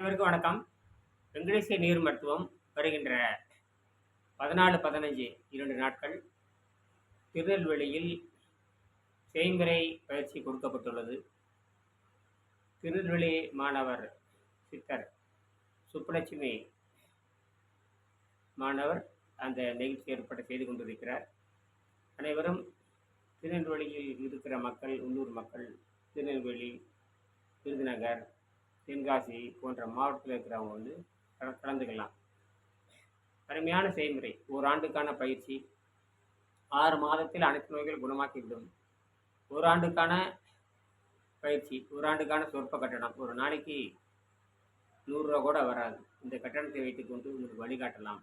அனைவருக்கும் வணக்கம். வெங்கடேச நீர் மருத்துவம் வருகின்ற பதினாலு பதினஞ்சு இரண்டு நாட்கள் திருநெல்வேலியில் செய்முறை பயிற்சி கொடுக்கப்பட்டுள்ளது. திருநெல்வேலி மாணவர் சித்தர் சுப்புலட்சுமி மாணவர் அந்த நிகழ்ச்சி ஏற்பாடு செய்து கொண்டிருக்கிறார். அனைவரும் திருநெல்வேலியில் இருக்கிற மக்கள் உள்ளூர் மக்கள் திருநெல்வேலி விருதுநகர் தென்காசி போன்ற மாவட்டத்தில் இருக்கிறவங்க வந்து கலந்துக்கலாம். அருமையான செய்முறை ஓராண்டுக்கான பயிற்சி ஆறு மாதத்தில் அனைத்து நோய்கள் குணமாக்கிவிடும். ஓராண்டுக்கான பயிற்சி ஓராண்டுக்கான சொற்ப கட்டணம். ஒரு நாளைக்கு நூறுரூவா கூட வராது. இந்த கட்டணத்தை வைத்துக்கொண்டு உங்களுக்கு வழிகாட்டலாம்.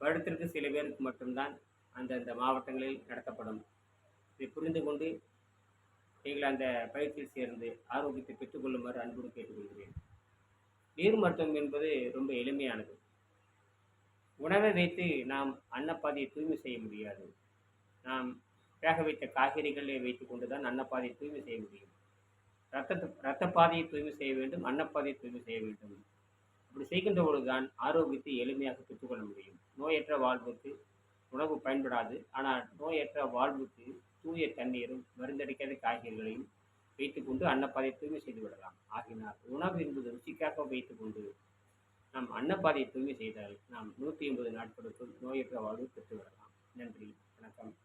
வருடத்திற்கு சில பேருக்கு மட்டும்தான் அந்தந்த மாவட்டங்களில் நடத்தப்படும். இதை புரிந்து கொண்டு நீங்கள் அந்த பயிற்சியில் சேர்ந்து ஆரோக்கியத்தை பெற்றுக்கொள்ளுமாறு அன்போடு கேட்டுக்கொள்கிறேன். நீர் மருத்துவம் என்பது ரொம்ப எளிமையானது. உணவை வைத்து நாம் அன்னப்பாதையை தூய்மை செய்ய முடியாது. நாம் வேக வைத்த காய்கறிகளை வைத்துக்கொண்டு தான் அன்னப்பாதையை தூய்மை செய்ய முடியும். ரத்தத்தை ரத்த பாதையை தூய்மை செய்ய வேண்டும் அன்னப்பாதையை தூய்மை செய்ய வேண்டும். அப்படி செய்கின்ற பொழுதுதான் ஆரோக்கியத்தை எளிமையாக பெற்றுக்கொள்ள முடியும். நோயற்ற வாழ்வுக்கு உணவு பயன்படாது. ஆனால் நோயற்ற வாழ்வுக்கு தூய தண்ணீரும் மருந்தடிக்காத காய்கறிகளையும் வைத்துக்கொண்டு அன்னப்பாதையை தூய்மை செய்து விடலாம். ஆகினால் உணவு என்பது ருசிக்காக வைத்துக்கொண்டு நாம் அன்னப்பாதையை தூய்மை செய்தால் நாம் நூற்றி எண்பது நாட்களுக்குள் நோயற்ற வாழ்வு பெற்றுவிடலாம் நன்றி வணக்கம்.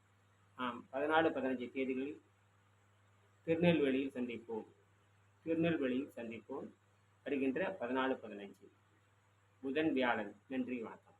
ஆம் பதினாலு பதினஞ்சு தேதிகளில் திருநெல்வேலியில் சந்திப்போம். திருநெல்வேலியில் சந்திப்போம். வருகின்ற பதினாலு பதினஞ்சு. புதன் வியாழன் நன்றி வணக்கம்.